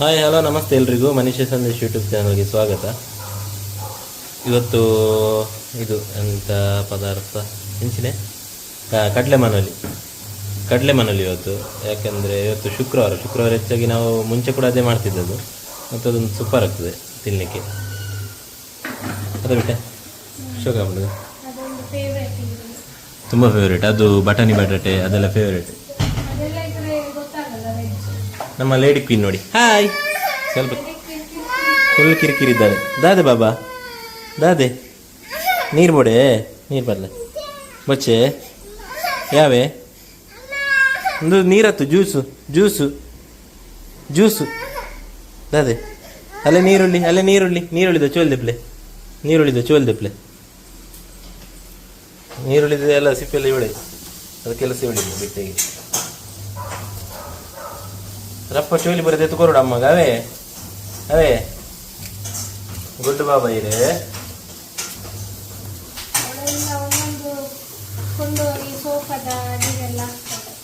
Hi hello ನಮಸ್ತೆ ಎಲ್ರಿಗೂ. Manish Sandesh YouTube ಚಾನಲ್ಗೆ ಸ್ವಾಗತ. ಇವತ್ತು ಇದು ಎಂಥ ಪದಾರ್ಥ? ಹೆಂಚಿನೆ ಕಡಲೆ ಮನಲಿ ಕಡಲೆ ಮನೋಲಿ ಇವತ್ತು. ಯಾಕೆಂದರೆ ಇವತ್ತು ಶುಕ್ರವಾರ. ಶುಕ್ರವಾರ ಹೆಚ್ಚಾಗಿ ನಾವು ಮುಂಚೆ ಕೂಡ ಅದೇ ಮಾಡ್ತಿದ್ದದು ಮತ್ತು ಅದೊಂದು ಸೂಪರ್ ಆಗ್ತದೆ ತಿನ್ನಲಿಕ್ಕೆ ಅದು ಬಿಟ್ಟೆ? ಶೋಕ ತುಂಬ ಫೇವ್ರೇಟ್ ಅದು ಬಟಾಣಿ ಬಟಾಟೆ ಅದೆಲ್ಲ ಫೇವ್ರೇಟ್ ನಮ್ಮ ಲೇಡಿ ಕ್ವೀನ್ ನೋಡಿ. ಹಾಯ್ ಸ್ವಲ್ಪ ಫುಲ್ ಕಿರಿಕಿರಿದ್ದಾಳೆ ದಾದೆ ಬಾಬಾ. ದಾದೆ. ನೀರು ಬೋಡೆ ನೀರು ಬರಲ. ಬಚ್ಚೆ. ಯಾವೆ? ಒಂದು ನೀರತ್ತು ಜ್ಯೂಸು ಜ್ಯೂಸು ಜ್ಯೂಸು. ದಾದೆ. ಅಲ್ಲೇ ನೀರುಳ್ಳಿ ಅಲ್ಲೇ ನೀರುಳ್ಳಿ. ನೀರುಳ್ಳಿದ ಚೋಲ್ ದೆಪ್ಲೆ. ನೀರುಳ್ಳಿದ ಚೋಲ್ ದೆಪ್ಲೆ. ನೀರುಳ್ಳಿದ ಎಲ್ಲ ಸಿಪ್ಪೆಲ್ಲ ಇವಳೆ. ಅದಕ್ಕೆಲ್ಲ ಸಿವಳಿಲ್ಲ ಬಿಟ್ಟಿಗೆ. ರಪ್ಪ ಚೋಲಿ ಬರೆದ ಎತ್ಕೊರೋಡು ಅಮ್ಮಗ ಅವೇ ಅವೇ ಗುಡ್ ಬಾಬಾ ಹಾಕ್ತಾರೆ.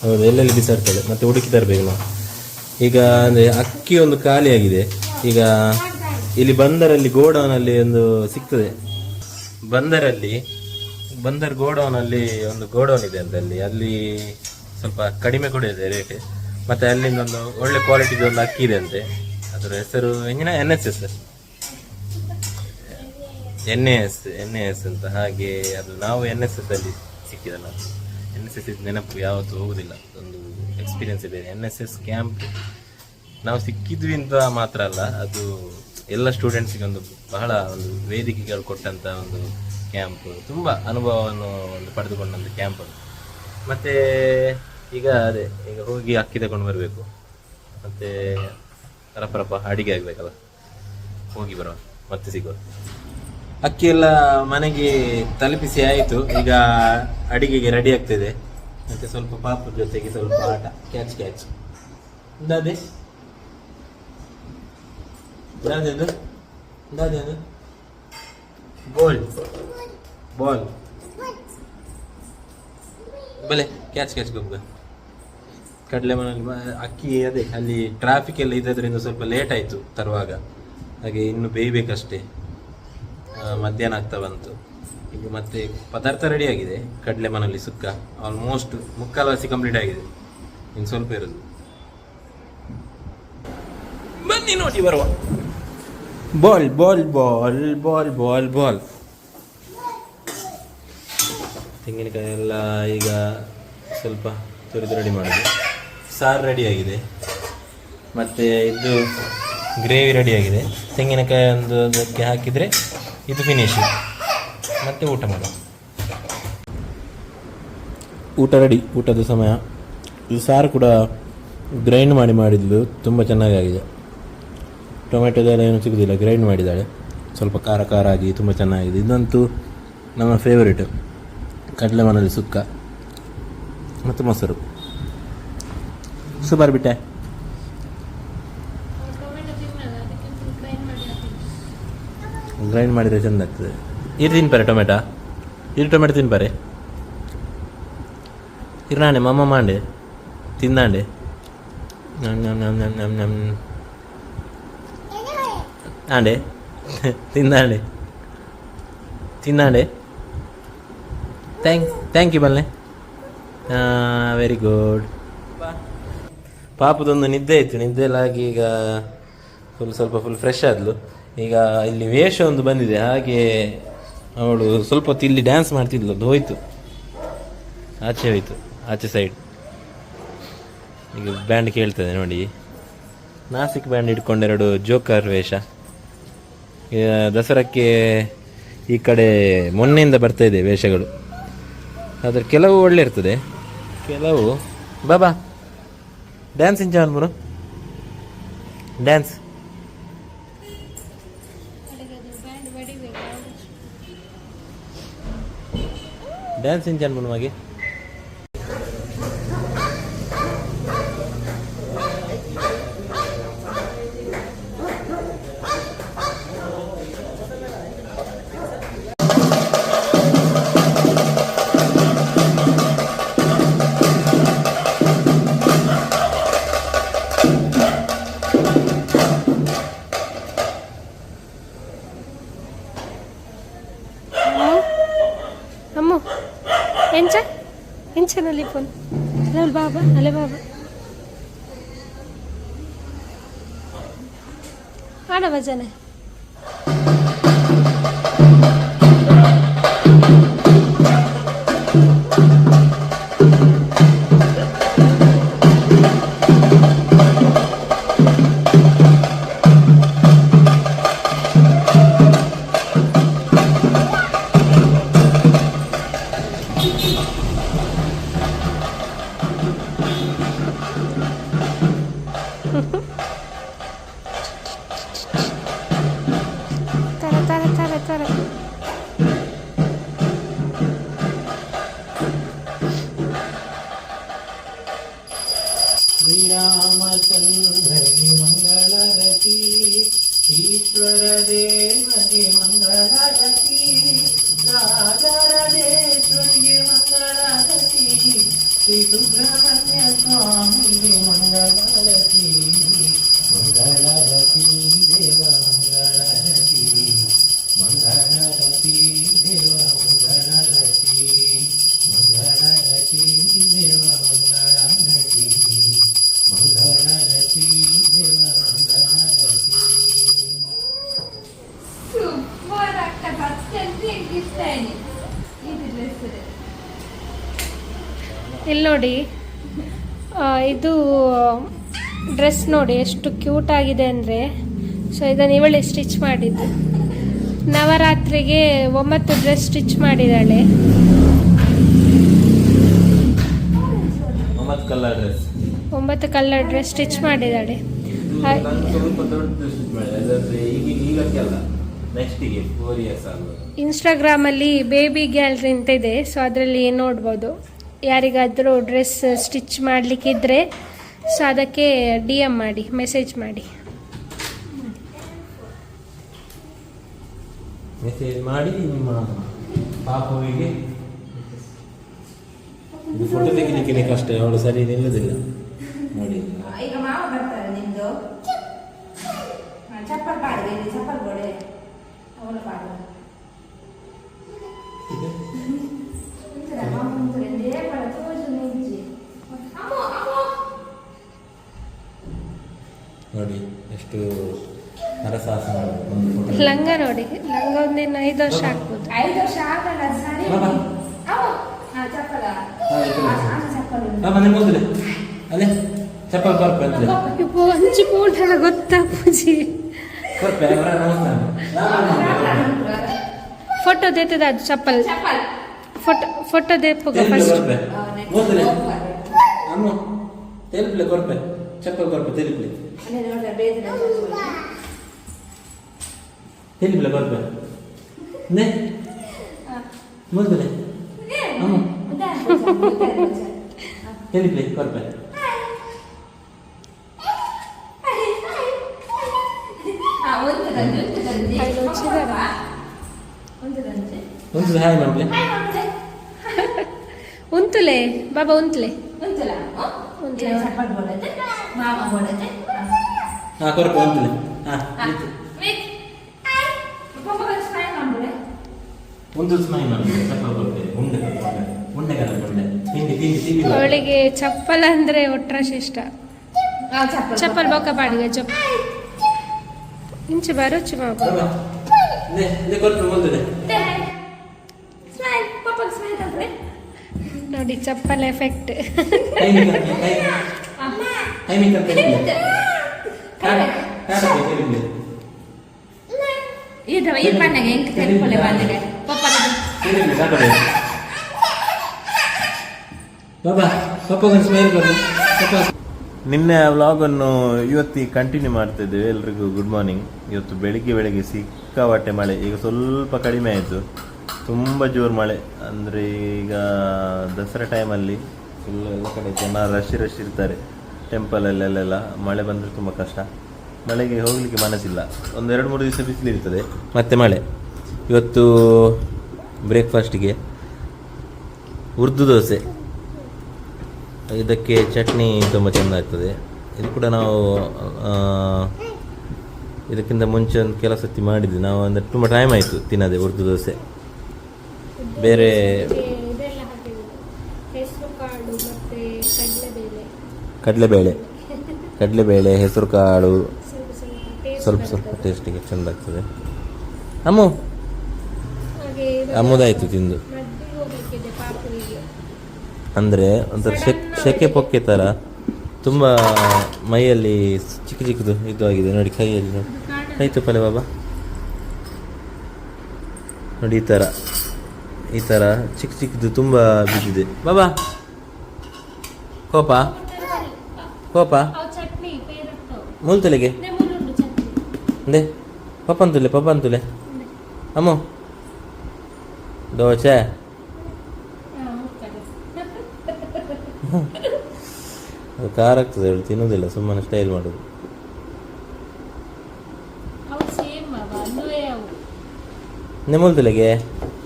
ಹೌದು ಎಲ್ಲೆಲ್ಲಿ ಬಿಸಾಡ್ತದೆ ಮತ್ತೆ ಹುಡುಕಿ ತರಬೇಕು ನಾವು. ಈಗ ಅಂದರೆ ಅಕ್ಕಿ ಒಂದು ಖಾಲಿಯಾಗಿದೆ. ಈಗ ಇಲ್ಲಿ ಬಂದರಲ್ಲಿ ಗೋಡೌನಲ್ಲಿ ಒಂದು ಸಿಗ್ತದೆ. ಬಂದರಲ್ಲಿ ಬಂದರ್ ಗೋಡೌನಲ್ಲಿ ಒಂದು ಗೋಡೌನ್ ಇದೆ ಅಂತ ಅಲ್ಲಿ ಅಲ್ಲಿ ಸ್ವಲ್ಪ ಕಡಿಮೆ ಕೂಡ ಇದೆ ರೇಟ್ ಮತ್ತೆ ಅಲ್ಲಿಂದ ಒಂದು ಒಳ್ಳೆ ಕ್ವಾಲಿಟಿದು ಒಂದು ಅಕ್ಕಿ ಇದೆ ಅಂತೆ. ಅದರ ಹೆಸರು ಎಂಜಿನ N S S N A S N A S ಅಂತ ಹಾಗೆ ಅದು ನಾವು ಎನ್ ಎಸ್ ಎಸ್ ಅಲ್ಲಿ ಸಿಕ್ಕಿದಲ್ಲ. ಎನ್ ಎಸ್ ಎಸ್ ನೆನಪು ಯಾವತ್ತೂ ಹೋಗುದಿಲ್ಲ. ಒಂದು ಎಕ್ಸ್ಪೀರಿಯನ್ಸ್ ಇದೆ. ಎನ್ ಎಸ್ ಎಸ್ ಕ್ಯಾಂಪ್ ನಾವು ಸಿಕ್ಕಿದ್ವಿ ಅಂತ ಮಾತ್ರ ಅಲ್ಲ, ಅದು ಎಲ್ಲ ಸ್ಟೂಡೆಂಟ್ಸಿಗೆ ಒಂದು ಬಹಳ ಒಂದು ವೇದಿಕೆಗಳು ಕೊಟ್ಟಂತ ಒಂದು ಕ್ಯಾಂಪ್ ತುಂಬ ಅನುಭವವನ್ನು ಒಂದು ಪಡೆದುಕೊಂಡಂತ ಕ್ಯಾಂಪ್ ಅದು. ಮತ್ತೆ ಈಗ ಅದೇ ಈಗ ಹೋಗಿ ಅಕ್ಕಿ ತಗೊಂಡು ಬರಬೇಕು. ಮತ್ತೆ ರಪ್ಪ ಅಡಿಗೆ ಆಗ್ಬೇಕಲ್ಲ. ಹೋಗಿ ಬರುವ ಮತ್ತೆ ಸಿಗುವ. ಅಕ್ಕಿ ಎಲ್ಲ ಮನೆಗೆ ತಲುಪಿಸಿ ಆಯಿತು. ಈಗ ಅಡಿಗೆಗೆ ರೆಡಿ ಆಗ್ತಿದೆ. ಮತ್ತೆ ಸ್ವಲ್ಪ ಪಾಪು ಜೊತೆಗೆ ಸ್ವಲ್ಪ ಆಟ ಕ್ಯಾಚ್ ಕ್ಯಾಚ್ ದಾದೆ ದಾದೆದು ದಾದೆದು ಬಾಲ್ ಬಾಲ್ ಬಲೆ ಕ್ಯಾಚ್ ಕ್ಯಾಚ್ ಗೊಬ್ಬ ಕಡಲೆ ಮನೆಯಲ್ಲಿ ಅಕ್ಕಿ ಅದೇ ಅಲ್ಲಿ ಟ್ರಾಫಿಕ್ ಎಲ್ಲ ಇದ್ದದ್ರಿಂದ ಸ್ವಲ್ಪ ಲೇಟ್ ಆಯಿತು ತರುವಾಗ. ಹಾಗೆ ಇನ್ನು ಬೇಯಬೇಕಷ್ಟೇ. ಮಧ್ಯಾಹ್ನ ಆಗ್ತಾ ಬಂತು. ಈಗ ಮತ್ತೆ ಪದಾರ್ಥ ರೆಡಿ ಆಗಿದೆ ಕಡಲೆ ಮನೆಯಲ್ಲಿ ಸುಕ್ಕ. ಆಲ್ಮೋಸ್ಟ್ ಮುಕ್ಕಾಲ್ವಾಸಿ ಕಂಪ್ಲೀಟ್ ಆಗಿದೆ. ಇನ್ನು ಸ್ವಲ್ಪ ಇರೋದು. ಬನ್ನಿ ನೋಡಿ ಬರುವ. Ball ball ball ball ball ball ತೆಂಗಿನಕಾಯಿ ಎಲ್ಲ ಈಗ ಸ್ವಲ್ಪ ತುರಿದು ರೆಡಿ ಮಾಡೋದು. ಸಾರು ರೆಡಿಯಾಗಿದೆ. ಮತ್ತು ಇದು ಗ್ರೇವಿ ರೆಡಿಯಾಗಿದೆ. ತೆಂಗಿನಕಾಯಿ ಒಂದು ಅದಕ್ಕೆ ಹಾಕಿದರೆ ಇದು ಫಿನಿಶ್ ಮತ್ತೆ ಊಟ ಮಾಡ ಊಟ ರೆಡಿ, ಊಟದ ಸಮಯ. ಇದು ಸಾರು ಕೂಡ ಗ್ರೈಂಡ್ ಮಾಡಿ ಮಾಡಿದ್ಲು ತುಂಬ ಚೆನ್ನಾಗಾಗಿದೆ. ಟೊಮೆಟೊದೆಲ್ಲ ಏನು ಸಿಗೋದಿಲ್ಲ ಗ್ರೈಂಡ್ ಮಾಡಿದ್ದಾಳೆ. ಸ್ವಲ್ಪ ಖಾರ ಖಾರ ಆಗಿ ತುಂಬ ಚೆನ್ನಾಗಿದೆ. ಇದಂತೂ ನಮ್ಮ ಫೇವರೇಟು ಕಡಲೆ ಮನೆಯಲ್ಲಿ ಸುಕ್ಕ. ಮತ್ತು ಮೊಸರು. ಸುಮಾರು ಬಿಟ್ಟೆ ಟೊಮೆಟೊ ತಿನ್ನಲ್ಲ ಅದಕ್ಕೆ ಗ್ರೈಂಡ್ ಮಾಡಿ ಹಾಕ್ತೀನಿ ಗ್ರೈಂಡ್ ಮಾಡಿದರೆ ಚೆಂದ ಆಗ್ತದೆ ಇದು ತಿನ್ಪಾರೆ ಟೊಮೆಟೊ ಇದು ಟೊಮೆಟೊ ತಿನ್ಪಾರೆ ಇರ್ನಾಣೆ ಮಮ್ಮ ಮಾಂಡೆ ತಿಂದಾಂಡೆ ನಮ್ ನಮ್ ನಮ್ ನಮ್ ನಮ್ ನಮ್ ಆಂಡೆ ತಿಂದಾಂಡೆ ತಿಂದಾಂಡೆ ಥ್ಯಾಂಕ್ ಥ್ಯಾಂಕ್ ಯು ಬಲ್ಲೆ ವೆರಿ ಗುಡ್ ಪಾಪದೊಂದು ನಿದ್ದೆ ಇತ್ತು. ನಿದ್ದೆ ಎಲ್ಲ ಆಗಿ ಈಗ ಫುಲ್ ಸ್ವಲ್ಪ ಫುಲ್ ಫ್ರೆಶ್ ಆದ್ಲು. ಈಗ ಇಲ್ಲಿ ವೇಷ ಒಂದು ಬಂದಿದೆ. ಹಾಗೆ ಅವಳು ಸ್ವಲ್ಪ ಹೊತ್ತು ಇಲ್ಲಿ ಡ್ಯಾನ್ಸ್ ಮಾಡ್ತಿದ್ಲು. ಅದು ಹೋಯ್ತು. ಆಚೆ ಹೋಯ್ತು. ಆಚೆ ಸೈಡ್ ಈಗ ಬ್ಯಾಂಡ್ ಕೇಳ್ತದೆ ನೋಡಿ. ನಾಸಿಕ್ ಬ್ಯಾಂಡ್ ಇಟ್ಕೊಂಡೆರಡು ಜೋಕರ್ ವೇಷ. ದಸರಾಕ್ಕೆ ಈ ಕಡೆ ಮೊನ್ನೆಯಿಂದ ಬರ್ತಾ ಇದೆ ವೇಷಗಳು. ಆದರೆ ಕೆಲವು ಒಳ್ಳೆ ಇರ್ತದೆ. ಕೆಲವು ಬಾಬಾ. ಡ್ಯಾನ್ಸ್ ಇಂಚಾನ್ ಬರು ಡ್ಯಾನ್ಸ್ ಡ್ಯಾನ್ಸ್ ಇಂಚಾನ್ ಬರು ಮಗೆ ಎಂಚನಲ್ಲಿ ಫೋನ್ ಅಲ್ಲ ಬಾಬಾ ಅಲ್ಲೇ ಬಾಬಾ ಆಡ ಭಜನೆ ತರ శ్రీరామచంద్రని మంగళరతి ఈశ్వరదేవని మంగళరతి రాజరదేశ్వరి మంగళరతి శ్రీ సుబ్రహ్మణ్య స్వామి మంగళ ನೋಡಿ. ಇದು ಡ್ರೆಸ್ ನೋಡಿ ಎಷ್ಟು ಕ್ಯೂಟ್ ಆಗಿದೆ ಅಂದರೆ. ಸೊ ಇದನ್ನು ಇವಳೆ ಸ್ಟಿಚ್ ಮಾಡಿದ್ದು. ನವರಾತ್ರಿಗೆ ಒಂಬತ್ತು ಡ್ರೆಸ್ ಸ್ಟಿಚ್ ಮಾಡಿದ್ದಾಳೆ. ಒಂಬತ್ತು ಕಲ್ಲರ್ ಡ್ರೆಸ್. ಒಂಬತ್ತು ಕಲರ್ ಡ್ರೆಸ್ ಸ್ಟಿಚ್ ಮಾಡಿದ್ದಾಳೆ. ಇನ್ಸ್ಟಾಗ್ರಾಮಲ್ಲಿ ಬೇಬಿ ಗ್ಯಾಲರಿ ಅಂತ ಇದೆ. ಸೊ ಅದರಲ್ಲಿ ನೋಡ್ಬೋದು? ಯಾರಿಗಾದರೂ ಡ್ರೆಸ್ ಸ್ಟಿಚ್ ಮಾಡಲಿಕ್ಕಿದ್ರೆ ಸೊ ಅದಕ್ಕೆ ಡಿ ಎಂ ಮಾಡಿ ಮೆಸೇಜ್ ಮಾಡಿ. ಮೆಸೇಜ್ ಮಾಡಿ ನಿಮ್ಮ ಪಾಪುವಿಗೆ. ಇದು ಫೋಟೋ ತೆಗಿಲಿಕ್ಕೆ ಕಷ್ಟ ಅವಳು ಸರಿ ನಿಲ್ಲುದಿಲ್ಲ ನೋಡಿ. ಈಗ ಮಾವ ಬರ್ತಾರೆ ನಿಮ್ದು. ಚಪ್ಪಲ್ ಪಾಡಿಗೆ ಇಲ್ಲಿ ಚಪ್ಪಲ್ ಗೋಡೆ. ಅವಳು ಪಡ. ನೋಡಿ ಎಷ್ಟು ಒಂದು. ಲಂಗ ನೋಡಿ ಲಂಗ ಒಂದಿನ ಐದು ವರ್ಷ ಆಗ್ಬೋದು. ಐದು ವರ್ಷ ಆಗಲ್ಲ ಸರಿ. ಬಾಬಾ. ಹಾ ಚಪ್ಪಲ. ಹಾ, ಇದು ಆ, ಆ, ಚಪ್ಪಲ್. ಉಂಟು. ಅಲ್ಲೇ ಇಪ್ಪ ಗೊತ್ತಾ ಪೂಜಿ? ಕೊರ್ಪೆ ಅವರ ನಮಸ್ಕಾರ. ಫೋಟೋ ದೇತದ ಅದು ಚಪ್ಪಲ್. ಚಪ್ಪಲ. ಫೋಟೋ ಫೋಟೋ ದೇಪಗ ಫಸ್ಟ್ ಮೊದಲೇ ಹೋಗ್ಬಾರ್ದು. ಅಮ್ಮ ತೆಲುಪ್ಲೆ ಕೊರ್ಪೆ ಚಪ್ಪಲ್ ಕೊರ್ಪೆ ತೆಲುಪ್ಲೆ. ¿Qué es lo que es lo que es lo que se ¿Qué lo que se ¿Qué lo que se ¿Qué lo que se ¿Qué lo que ಹಾ ಕೊರ್ಪೆ ಹಾ ಮಾಡ್ಬಿಡೆ. ಒಂದು ಚಪ್ಪಲ್ ಉಂಡೆ ಉಂಡೆ ತಿಂಡಿ ತಿಂಡಿ ತಿಂಡಿ ಅವಳಿಗೆ ಚಪ್ಪಲ್ ಅಂದ್ರೆ ಒಟ್ರಾಶ್ ಇಷ್ಟ. ಆ, ಚಪ್ಪಲ್ ಬೋಕ ಬೊಕ್ಕ ಬಾಡಿಗೆ ಚಪ್ಪ ಇಂಚು ಬಾಬಾ smile ಮಾಡ್ಬಿಡೆ. ನೋಡಿ ಚಪ್ಪಲ್ ಎಫೆಕ್ಟ್ ಕೈ ಮಿಕ್ಕ ವ್ಲಾಗ್ ಅನ್ನು ಇದು ತೆಗೆದುಕೊಳ್ಳೆ ಪಪ್ಪ ನಿನ್ನೆ ವ್ಲಾಗನ್ನು ಇವತ್ತಿ ಕಂಟಿನ್ಯೂ ಮಾಡ್ತಾ ಇದ್ದೇವೆ. ಎಲ್ರಿಗೂ ಗುಡ್ ಮಾರ್ನಿಂಗ್ ಇವತ್ತು ಬೆಳಿಗ್ಗೆ ಬೆಳಿಗ್ಗೆ ಸಿಕ್ಕಾಪಟ್ಟೆ ಮಳೆ. ಈಗ ಸ್ವಲ್ಪ ಕಡಿಮೆ ಆಯಿತು. ತುಂಬ ಜೋರು ಮಳೆ. ಅಂದರೆ ಈಗ ದಸರಾ ಟೈಮಲ್ಲಿ ಫುಲ್ ಎಲ್ಲ ಕಡೆ ಜನ ರಶ್ ರಶ್ ಇರ್ತಾರೆ. ಟೆಂಪಲಲ್ಲೆಲ್ಲ ಮಳೆ ಬಂದರೆ ತುಂಬ ಕಷ್ಟ. ಮಳೆಗೆ ಹೋಗಲಿಕ್ಕೆ ಮನಸ್ಸಿಲ್ಲ. ಒಂದು ಎರಡು ಮೂರು ದಿವಸ ಬಿಸಿಲಿರ್ತದೆ ಮತ್ತೆ ಮಳೆ. ಇವತ್ತು ಬ್ರೇಕ್ಫಾಸ್ಟಿಗೆ ಉರ್ದು ದೋಸೆ. ಇದಕ್ಕೆ ಚಟ್ನಿ ತುಂಬ ಚೆಂದ ಇದು ಕೂಡ ನಾವು ಇದಕ್ಕಿಂತ ಮುಂಚೆ ಒಂದು ಕೆಲಸ ಮಾಡಿದ್ವಿ. ನಾವು ಅಂದರೆ ತುಂಬ ಟೈಮ್ ಆಯಿತು ತಿನ್ನದೆ ಉರ್ದು ದೋಸೆ. ಬೇರೆ ಕಡಲೆಬೇಳೆ. ಕಡಲೆಬೇಳೆ ಹೆಸರು ಕಾಳು ಸ್ವಲ್ಪ ಸ್ವಲ್ಪ. ಟೇಸ್ಟಿಗೆ ಚೆಂದ ಆಗ್ತದೆ. ಅಮ್ಮು. ಅಮ್ಮದಾಯ್ತು ತಿಂದು. ಅಂದ್ರೆ ಒಂಥರ ಶೆಕ್ ಶೆಕೆ ಪೊಕ್ಕೆ ಥರ ತುಂಬ ಮೈಯಲ್ಲಿ ಚಿಕ್ಕ ಚಿಕ್ಕದು ಇದು ಆಗಿದೆ ನೋಡಿ. ಕೈಯಲ್ಲಿ ಆಯ್ತು ಕೈ ತುಪ್ಪಲೆ ಬಾಬಾ. ನೋಡಿ ಈ ಥರ ಈ ಥರ ಚಿಕ್ಕ ಚಿಕ್ಕದು ತುಂಬ ಬಿದ್ದಿದೆ. ಬಾಬಾ. ಕೋಪ ಕೋಪ ಅವು ಚಟ್ನಿ ಪೇರಟ್ಟು ಮೂಲ್ತಲೆಗೆ ಮುಳ್ಳುಂಡು ಚಟ್ನಿ ಅಂದೆ ಪಪ್ಪಂತುಲೆ ಪಪ್ಪಂತುಲೆ ಅಮ್ಮು. ದೋಸೆ. ಹಾ, ಹೋಗ್ತಾರೆ. ಅದು ಖಾರ ಆಗ್ತದೆ ಹೇಳಿ ತಿನ್ನೋದಿಲ್ಲ ಸುಮ್ಮನೆ ಸ್ಟೈಲ್ ಮಾಡೋದು. ಅವು ಸೇಮ್ ಅವ ಅಲ್ಲವೇ ಅವು. ನೆ ಮೂಲ್ತಲೆಗೆ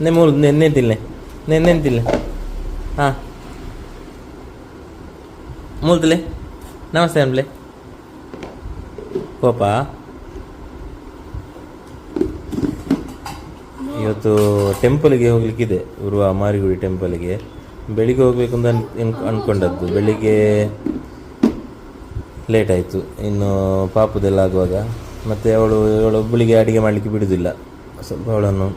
ನೆ ಮೂಲ್ ನೆನ್ನೆ ತಿನ್ಲೆ. ನೆನ್ನೆ ತಿನ್ಲೆ. ಹಾಂ. ಮೂಲ್ತಲೆ ನಮಸ್ತೆ ಅಂಬ್ಲೆ ಕೋಪ ಇವತ್ತು ಟೆಂಪಲ್ಗೆ ಹೋಗ್ಲಿಕ್ಕಿದೆ ಉರುವ ಮಾರಿಗುಡಿ ಟೆಂಪಲ್ಗೆ. ಬೆಳಿಗ್ಗೆ ಹೋಗ್ಬೇಕು ಅಂತ ಅನ್, ಅನ್- ಅನ್ಕೊಂಡದ್ದು. ಬೆಳಿಗ್ಗೆ ಲೇಟ್ ಆಯಿತು. ಇನ್ನು ಪಾಪದೆಲ್ಲ ಆಗುವಾಗ. ಮತ್ತು ಅವಳು ಒಬ್ಬಳಿಗೆ ಅಡುಗೆ ಮಾಡಲಿಕ್ಕೆ ಬಿಡುವುದಿಲ್ಲ ಸ್ವಲ್ಪ ಅವಳನ್ನು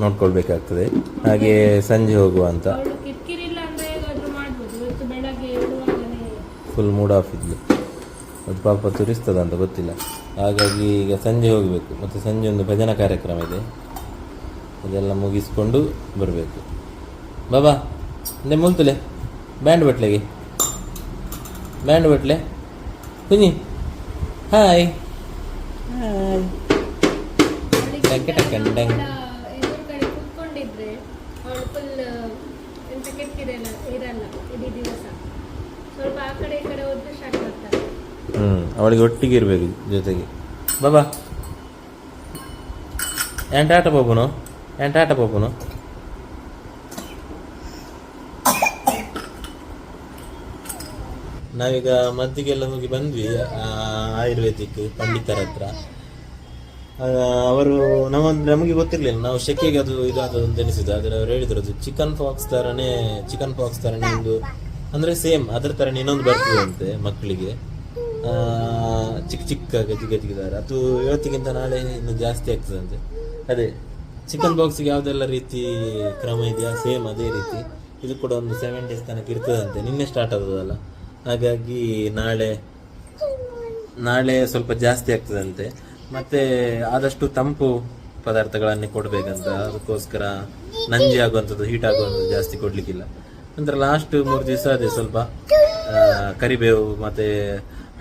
ನೋಡ್ಕೊಳ್ಬೇಕಾಗ್ತದೆ. ಹಾಗೆ ಸಂಜೆ ಹೋಗುವ ಅಂತ ಅವಳು ಕಿರಿಕಿರಿ ಇಲ್ಲ ಅಂದ್ರೆ ಹೇಗಾದ್ರೂ ಮಾಡ್ಬೋದು ಇವತ್ತು ಬೆಳಗ್ಗೆ ಏಳುವಾಗಲೇ ಫುಲ್ ಮೂಡ್ ಆಫ್ ಇದ್ಲು. ಅದು ಪಾಪ ತುರಿಸ್ತದ ಅಂತ ಗೊತ್ತಿಲ್ಲ. ಹಾಗಾಗಿ ಈಗ ಸಂಜೆ ಹೋಗಬೇಕು. ಮತ್ತು ಸಂಜೆ ಒಂದು ಭಜನಾ ಕಾರ್ಯಕ್ರಮ ಇದೆ. ಅದೆಲ್ಲ ಮುಗಿಸ್ಕೊಂಡು ಬರಬೇಕು. ಬಾಬಾ ಅಂದೆ ಮುಲ್ತಲೆ ಬ್ಯಾಂಡ್ ಬಟ್ಲೆಗೆ. ಬ್ಯಾಂಡ್ ಬಟ್ಲೆ. ಕುಂಜಿ ಹಾಯ್ ಹಾಯ್ ಟಂಕೆ ಟಂಕನ್ ಟಂಕ್. ಎದುರು ಕಡೆ ಕೂತ್ಕೊಂಡಿದ್ರೆ ಅವಳು ಫುಲ್ ಎಂತ ಕೆಟ್ಟಿರಲ್ಲ ಇರಲ್ಲ ಇಡೀ ದಿವಸ ಸ್ವಲ್ಪ ಆ ಕಡೆ ಈ ಕಡೆ ಹೋದ್ರೆ ಸ್ಟಾರ್ಟ್ ಮಾಡ್ತಾರೆ ಹ್ಞೂ ಅವಳಿಗೆ ಒಟ್ಟಿಗೆ ಇರಬೇಕು ಜೊತೆಗೆ. ಬಾಬಾ. ಎಂಟ ಆಟ ಬಾಬುನು ಎಂಟ ಆಟ ಬಾಬುನು ನಾವೀಗ ಮದ್ದಿಗೆಲ್ಲ ಹೋಗಿ ಬಂದ್ವಿ ಆಯುರ್ವೇದಿಕ್ ಪಂಡಿತರ ಹತ್ರ. ಅವರು ನಮ್ಮ ನಮಗೆ ಗೊತ್ತಿರಲಿಲ್ಲ ನಾವು ಶೆಕೆಗೆ ಅದು ಇದಾದ ಅಂತ ಎನಿಸಿದ್ದು ಆದರೆ ಅವ್ರು ಹೇಳಿದ್ರು ಅದು ಚಿಕನ್ ಫಾಕ್ಸ್ ಥರನೇ ಚಿಕನ್ ಫಾಕ್ಸ್ ಥರನೇ ಒಂದು ಅಂದರೆ ಸೇಮ್ ಅದರ ಥರನೇ ಇನ್ನೊಂದು ಬರ್ತದೆ ಅಂತೆ ಮಕ್ಕಳಿಗೆ. ಚಿಕ್ಕ ಚಿಕ್ಕ ಗಜಿ ಗಜಿಗಿದ್ದಾರೆ ಅದು ಇವತ್ತಿಗಿಂತ ನಾಳೆ ಇನ್ನು ಜಾಸ್ತಿ ಆಗ್ತದಂತೆ ಅದೇ ಚಿಕನ್ ಬಾಕ್ಸ್ಗೆ ಯಾವುದೆಲ್ಲ ರೀತಿ ಕ್ರಮ ಇದೆಯಾ? ಸೇಮ್ ಅದೇ ರೀತಿ. ಇದು ಕೂಡ ಒಂದು ಸೆವೆನ್ ಡೇಸ್ ತನಕ ಇರ್ತದಂತೆ. ನಿನ್ನೆ ಸ್ಟಾರ್ಟ್ ಆಗೋದಲ್ಲ ಹಾಗಾಗಿ ನಾಳೆ ನಾಳೆ ಸ್ವಲ್ಪ ಜಾಸ್ತಿ ಆಗ್ತದಂತೆ. ಮತ್ತೆ ಆದಷ್ಟು ತಂಪು ಪದಾರ್ಥಗಳನ್ನೇ ಕೊಡಬೇಕಂತ. ಅದಕ್ಕೋಸ್ಕರ ನಂಜಿ ಆಗುವಂಥದ್ದು ಹೀಟ್ ಆಗುವಂಥದ್ದು ಜಾಸ್ತಿ ಕೊಡ್ಲಿಕ್ಕಿಲ್ಲ. ನಂತರ ಲಾಸ್ಟ್ ಮೂರು ದಿವಸ ಅದೇ ಸ್ವಲ್ಪ ಕರಿಬೇವು ಮತ್ತೆ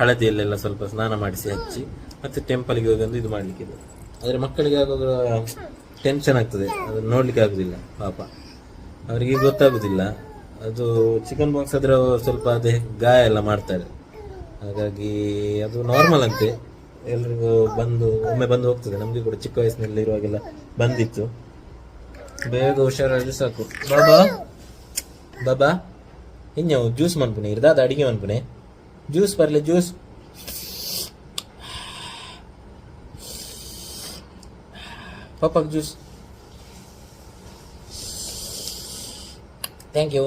ಹಳದಿಯಲ್ಲೆಲ್ಲ ಸ್ವಲ್ಪ ಸ್ನಾನ ಮಾಡಿಸಿ ಹಚ್ಚಿ ಮತ್ತೆ ಟೆಂಪಲ್ಗೆ ಹೋಗಿ ಒಂದು ಇದು ಇದೆ ಆದರೆ ಮಕ್ಕಳಿಗೆ ಆಗುವಾಗ ಟೆನ್ಷನ್ ಆಗ್ತದೆ. ಅದನ್ನು ನೋಡ್ಲಿಕ್ಕೆ ಆಗುದಿಲ್ಲ, ಪಾಪ. ಅವರಿಗೆ ಗೊತ್ತಾಗುದಿಲ್ಲ. ಅದು ಚಿಕನ್ ಬಾಕ್ಸ್ ಆದ್ರೆ ಸ್ವಲ್ಪ ಅದೇ ಗಾಯ ಎಲ್ಲ ಮಾಡ್ತಾರೆ. ಹಾಗಾಗಿ ಅದು ನಾರ್ಮಲ್ ಅಂತೆ. ಎಲ್ರಿಗೂ ಬಂದು, ಒಮ್ಮೆ ಬಂದು ಹೋಗ್ತದೆ. ನಮಗೆ ಕೂಡ ಚಿಕ್ಕ ವಯಸ್ಸಿನಲ್ಲಿ ಇರುವಾಗೆಲ್ಲ ಬಂದಿತ್ತು. ಬೇಗ ಹುಷಾರಾದ್ರೆ ಸಾಕು. ಬಾಬಾ ಬಾಬಾ, ಇನ್ಯಾವು ಜ್ಯೂಸ್ ಮನ್ಪುಣೆ? ಇರ್ದಾದ ಅಡಿಗೆ ಮನ್ಪುನೆ ಜ್ಯೂಸ್ ಬರಲಿ, ಜ್ಯೂಸ್. ಪಾಪಕ್ಕೆ juice. Thank you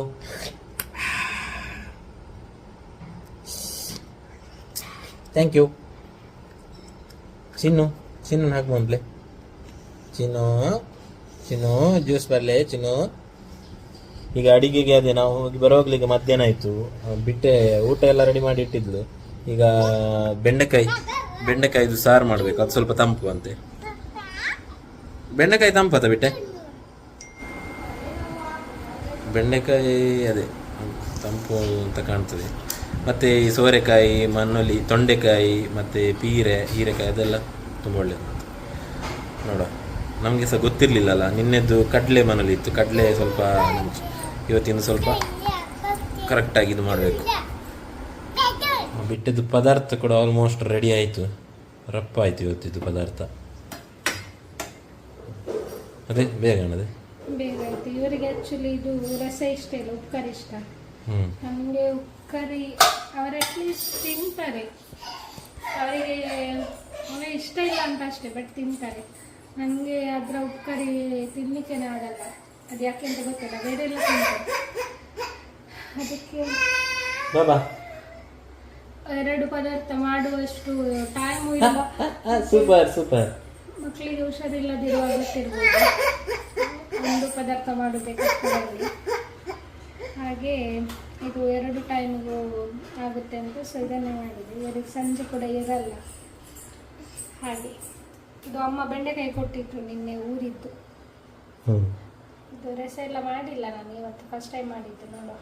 thank you ಚಿನ್ನು ಚಿನ್ನು ಹಾಕಿ ಬಂದ್ಲೆ ಚಿನ್ನು ಚಿನ್ನು, ಜ್ಯೂಸ್ ಬರಲಿ, ಚಿನ್ನು. ಈಗ ಅಡಿಗೆಗೆ ಅದೇ, ನಾವು ಹೋಗಿ ಬರೋಗ್ಲಿಕ್ಕೆ ಮಧ್ಯಾಹ್ನ ಆಯ್ತು. ಬಿಟ್ಟೆ, ಊಟ ಎಲ್ಲ ರೆಡಿ ಮಾಡಿ ಇಟ್ಟಿದ್ಲು. ಈಗ ಬೆಂಡೆಕಾಯಿ, ಬೆಂಡೆಕಾಯಿದು ಸಾರು ಮಾಡ್ಬೇಕು. ಅದು ಸ್ವಲ್ಪ ತಂಪು ಅಂತೆ ಬೆಂಡೆಕಾಯಿ ತಂಪತ ಬಿಟ್ಟೆ? ಬೆಂಡೆಕಾಯಿ ಅದೇ, ತಂಪು ಅಂತ ಕಾಣ್ತದೆ. ಮತ್ತೆ ಈ ಸೋರೆಕಾಯಿ ಮನ್ನೊಲಿ ತೊಂಡೆಕಾಯಿ, ಮತ್ತೆ ಪೀರೆ, ಹೀರೆಕಾಯಿ ಅದೆಲ್ಲ ತುಂಬ ಒಳ್ಳೆಯದು ನೋಡುವ. ನಮಗೆ ಸಹ ಗೊತ್ತಿರಲಿಲ್ಲಲ್ಲ, ನಿನ್ನೆದ್ದು ಕಡಲೆ ಮನೇಲಿ ಇತ್ತು. ಕಡಲೆ ಸ್ವಲ್ಪ. ಇವತ್ತಿನ ಸ್ವಲ್ಪ ಕರೆಕ್ಟಾಗಿ ಇದು ಮಾಡಬೇಕು. ಬಿಟ್ಟಿದ್ದು ಪದಾರ್ಥ ಕೂಡ ಆಲ್ಮೋಸ್ಟ್ ರೆಡಿ ಆಯಿತು. ರಪ್ಪ ಆಯಿತು ಇವತ್ತಿದ್ದು ಪದಾರ್ಥ. ಅದೇ ಬೇಗ ಅಣ್ಣದೇ ಬೇಗ ಆಯ್ತು. ಇವರಿಗೆ ಆ್ಯಕ್ಚುಲಿ ಇದು ರಸ ಇಷ್ಟ ಇಲ್ಲ ಉಪ್ಕರಿ ಇಷ್ಟ. ನಮಗೆ ಉಪ್ಕರಿ ಅವರು ಅಟ್ಲೀಸ್ಟ್ ತಿಂತಾರೆ. ಅವರಿಗೆ ಅವನೇ ಇಷ್ಟ ಇಲ್ಲ ಅಂತ ಅಷ್ಟೇ ಬಟ್ ತಿಂತಾರೆ. ನನಗೆ ಅದರ ಉಪ್ಕರಿ ತಿನ್ನಲಿಕ್ಕೇನೆ ಆಗಲ್ಲ. ಅದು ಯಾಕೆ ಅಂತ ಗೊತ್ತಿಲ್ಲ ಬೇರೆ ಎಲ್ಲ ತಿಂತಾರೆ ಅದಕ್ಕೆ ಬಾಬಾ ಎರಡು ಪದಾರ್ಥ ಮಾಡುವಷ್ಟು ಟೈಮು ಇಲ್ಲ ಸೂಪರ್ ಸೂಪರ್ ಮಕ್ಕಳಿಗೆ ಹುಷಾರಿಲ್ಲದಿರುವಾಗ ಗೊತ್ತಿರ್ಬೋದು ಒಂದು ಪದಾರ್ಥ ಮಾಡಬೇಕಾಗ್ತದೆ. ಹಾಗೆ ಇದು ಎರಡು ಟೈಮ್ಗೂ ಆಗುತ್ತೆ ಅಂತ ಸೊ ಇದನ್ನೇ ಮಾಡಿದೆ. ಇವರಿಗೆ ಸಂಜೆ ಕೂಡ ಇರಲ್ಲ. ಹಾಗೆ. ಇದು ಅಮ್ಮ ಬೆಂಡೆಕಾಯಿ ಕೊಟ್ಟಿದ್ರು ನಿನ್ನೆ ಊರಿದ್ದು. ಇದು ರಸ ಎಲ್ಲ ಮಾಡಿಲ್ಲ ನಾನು, ಇವತ್ತು ಫಸ್ಟ್ ಟೈಮ್ ಮಾಡಿದ್ದು, ನೋಡುವ.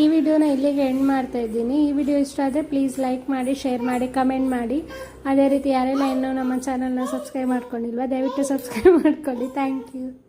ಈ ವಿಡಿಯೋನ ಇಲ್ಲಿಗೆ ಎಂಡ್ ಮಾಡ್ತಾ ಇದ್ದೀನಿ. ಈ ವಿಡಿಯೋ ಇಷ್ಟ ಆದರೆ ಪ್ಲೀಸ್ ಲೈಕ್ ಮಾಡಿ ಶೇರ್ ಮಾಡಿ ಕಮೆಂಟ್ ಮಾಡಿ. ಅದೇ ರೀತಿ ಯಾರೆಲ್ಲ ಇನ್ನೂ ನಮ್ಮ ಚಾನಲ್ನ ಸಬ್ಸ್ಕ್ರೈಬ್ ಮಾಡ್ಕೊಂಡಿಲ್ವಾ, ದಯವಿಟ್ಟು ಸಬ್ಸ್ಕ್ರೈಬ್ ಮಾಡ್ಕೊಳ್ಳಿ. Thank you